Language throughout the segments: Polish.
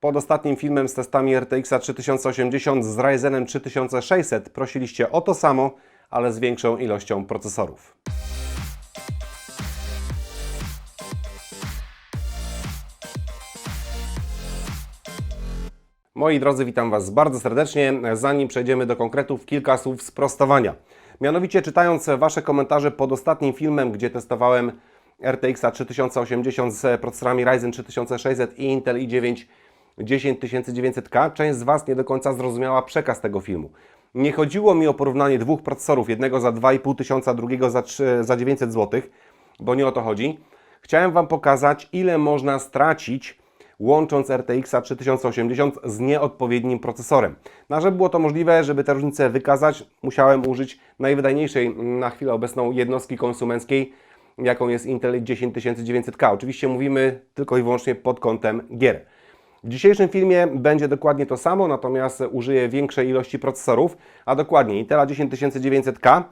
Pod ostatnim filmem z testami RTX 3080 z Ryzenem 3600 prosiliście o to samo, ale z większą ilością procesorów. Moi drodzy, witam Was bardzo serdecznie. Zanim przejdziemy do konkretów, kilka słów sprostowania. Mianowicie czytając Wasze komentarze pod ostatnim filmem, gdzie testowałem RTX 3080 z procesorami Ryzen 3600 i Intel i9 10900K, część z Was nie do końca zrozumiała przekaz tego filmu. Nie chodziło mi o porównanie dwóch procesorów, jednego za 2500, drugiego za, 3, za 900 zł, bo nie o to chodzi. Chciałem Wam pokazać, ile można stracić łącząc RTX 3080 z nieodpowiednim procesorem. No, a żeby było to możliwe, żeby te różnice wykazać, musiałem użyć najwydajniejszej na chwilę obecną jednostki konsumenckiej, jaką jest Intel 10900K. Oczywiście mówimy tylko i wyłącznie pod kątem gier. W dzisiejszym filmie będzie dokładnie to samo, natomiast użyję większej ilości procesorów, a dokładnie Intela 10900K.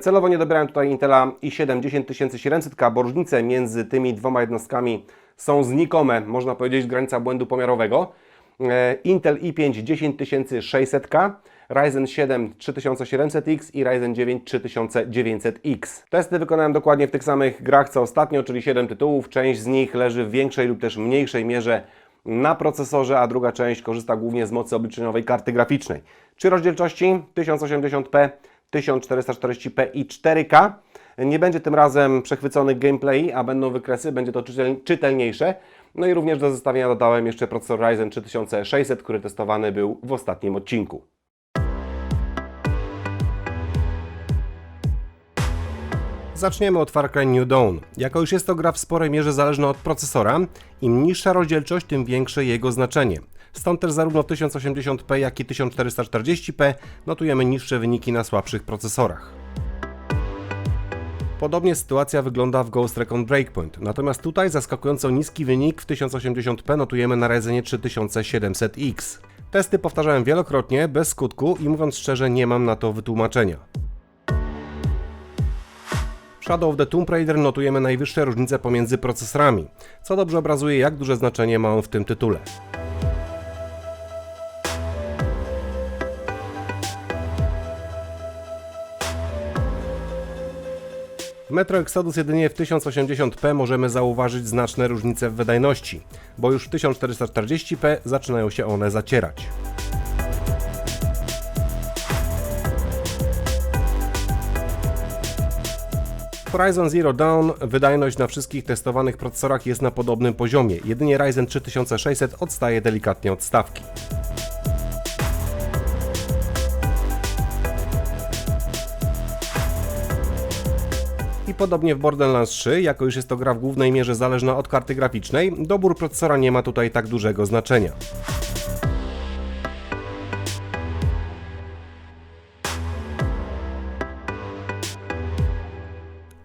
Celowo nie dobierałem tutaj Intela i7 10700K, bo różnice między tymi dwoma jednostkami są znikome, można powiedzieć, granica błędu pomiarowego. E, Intel i5 10600K, Ryzen 7 3700X i Ryzen 9 3900X. Testy wykonałem dokładnie w tych samych grach co ostatnio, czyli 7 tytułów. Część z nich leży w większej lub też mniejszej mierze na procesorze, a druga część korzysta głównie z mocy obliczeniowej karty graficznej. Czy rozdzielczości 1080p, 1440p i 4K. Nie będzie tym razem przechwyconych gameplay, a będą wykresy, będzie to czytel- czytelniejsze. No i również do zestawienia dodałem jeszcze procesor Ryzen 3600, który testowany był w ostatnim odcinku. Zaczniemy od Far Cry New Dawn. Jako już jest to gra w sporej mierze zależna od procesora, im niższa rozdzielczość, tym większe jego znaczenie. Stąd też zarówno w 1080p, jak i 1440p notujemy niższe wyniki na słabszych procesorach. Podobnie sytuacja wygląda w Ghost Recon Breakpoint, natomiast tutaj zaskakująco niski wynik w 1080p notujemy na Ryzenie 3700X. Testy powtarzałem wielokrotnie, bez skutku i mówiąc szczerze nie mam na to wytłumaczenia. Shadow of the Tomb Raider notujemy najwyższe różnice pomiędzy procesorami, co dobrze obrazuje jak duże znaczenie ma on w tym tytule. W Metro Exodus jedynie w 1080p możemy zauważyć znaczne różnice w wydajności, bo już w 1440p zaczynają się one zacierać. Horizon Zero Dawn wydajność na wszystkich testowanych procesorach jest na podobnym poziomie, jedynie Ryzen 3600 odstaje delikatnie od stawki. I podobnie w Borderlands 3, jako już jest to gra w głównej mierze zależna od karty graficznej, dobór procesora nie ma tutaj tak dużego znaczenia.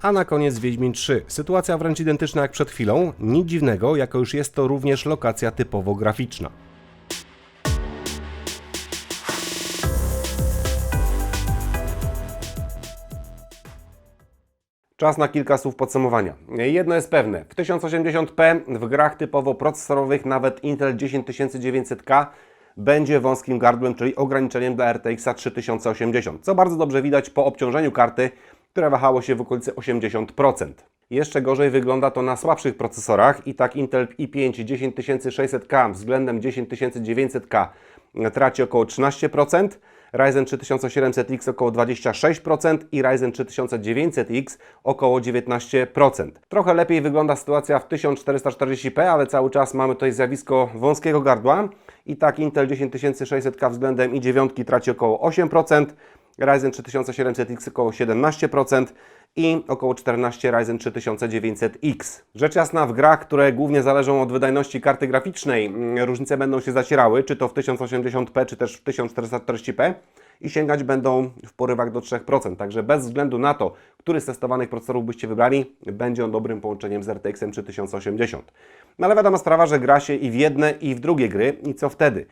A na koniec Wiedźmin 3. Sytuacja wręcz identyczna jak przed chwilą, nic dziwnego, jako już jest to również lokacja typowo graficzna. Czas na kilka słów podsumowania. Jedno jest pewne, w 1080p w grach typowo procesorowych nawet Intel 10900K będzie wąskim gardłem, czyli ograniczeniem dla RTX 3080, co bardzo dobrze widać po obciążeniu karty, które wahało się w okolicy 80%. Jeszcze gorzej wygląda to na słabszych procesorach i tak Intel i5 10600K względem 10900K traci około 13%, Ryzen 3700X około 26% i Ryzen 3900X około 19%. Trochę lepiej wygląda sytuacja w 1440p, ale cały czas mamy tutaj zjawisko wąskiego gardła i tak Intel 10600K względem i9 traci około 8%, Ryzen 3700X około 17% i około 14 Ryzen 3900X. Rzecz jasna, w grach, które głównie zależą od wydajności karty graficznej, mm, różnice będą się zacierały, czy to w 1080p, czy też w 1440p i sięgać będą w porywach do 3%. Także bez względu na to, który z testowanych procesorów byście wybrali, będzie on dobrym połączeniem z RTX 3080. No ale wiadoma sprawa, że gra się i w jedne, i w drugie gry i co wtedy?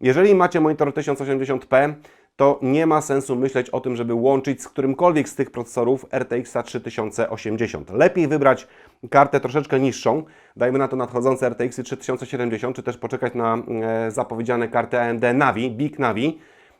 Jeżeli macie monitor 1080p, to nie ma sensu myśleć o tym, żeby łączyć z którymkolwiek z tych procesorów RTX 3080. Lepiej wybrać kartę troszeczkę niższą, dajmy na to nadchodzące RTX 3070, czy też poczekać na e, zapowiedziane karty AMD Navi, Big Navi,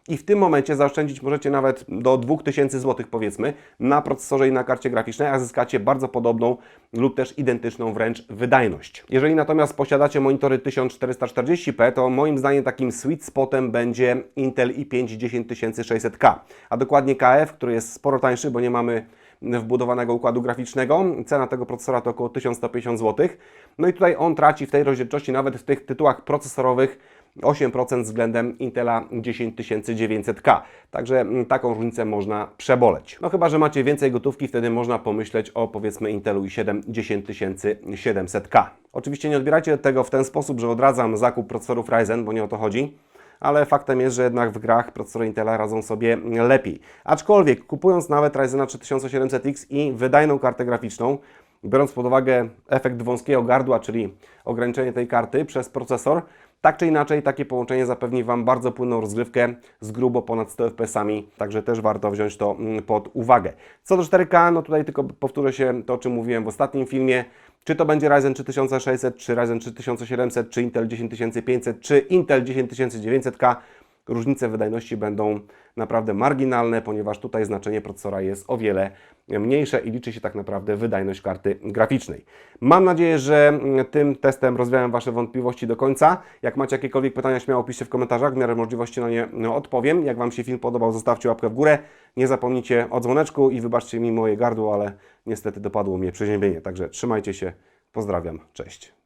i w tym momencie zaoszczędzić możecie nawet do 2000 zł powiedzmy na procesorze i na karcie graficznej, a zyskacie bardzo podobną lub też identyczną wręcz wydajność. Jeżeli natomiast posiadacie monitory 1440p, to moim zdaniem takim sweet spotem będzie Intel i5 10600K, a dokładnie KF, który jest sporo tańszy, bo nie mamy wbudowanego układu graficznego. Cena tego procesora to około 1150 zł. No i tutaj on traci w tej rozdzielczości nawet w tych tytułach procesorowych 8% względem Intela 10900K. Także mm, taką różnicę można przeboleć. No chyba, że macie więcej gotówki, wtedy można pomyśleć o powiedzmy Intelu i7 10700K. Oczywiście nie odbierajcie tego w ten sposób, że odradzam zakup procesorów Ryzen, bo nie o to chodzi ale faktem jest, że jednak w grach procesory Intela radzą sobie lepiej. Aczkolwiek kupując nawet Ryzena 3700X i wydajną kartę graficzną, biorąc pod uwagę efekt wąskiego gardła, czyli ograniczenie tej karty przez procesor, tak czy inaczej takie połączenie zapewni Wam bardzo płynną rozgrywkę z grubo ponad 100 FPS-ami, także też warto wziąć to mm, pod uwagę. Co do 4K, no tutaj tylko powtórzę się to, o czym mówiłem w ostatnim filmie. Czy to będzie Ryzen 3600, czy Ryzen 3700, czy Intel 10500, czy Intel 10900K, różnice wydajności będą naprawdę marginalne, ponieważ tutaj znaczenie procesora jest o wiele mniejsze i liczy się tak naprawdę wydajność karty graficznej. Mam nadzieję, że tym testem rozwiałem Wasze wątpliwości do końca. Jak macie jakiekolwiek pytania, śmiało piszcie w komentarzach, w miarę możliwości na nie no, odpowiem. Jak Wam się film podobał, zostawcie łapkę w górę. Nie zapomnijcie o dzwoneczku i wybaczcie mi moje gardło, ale niestety dopadło mnie przeziębienie. Także trzymajcie się, pozdrawiam, cześć.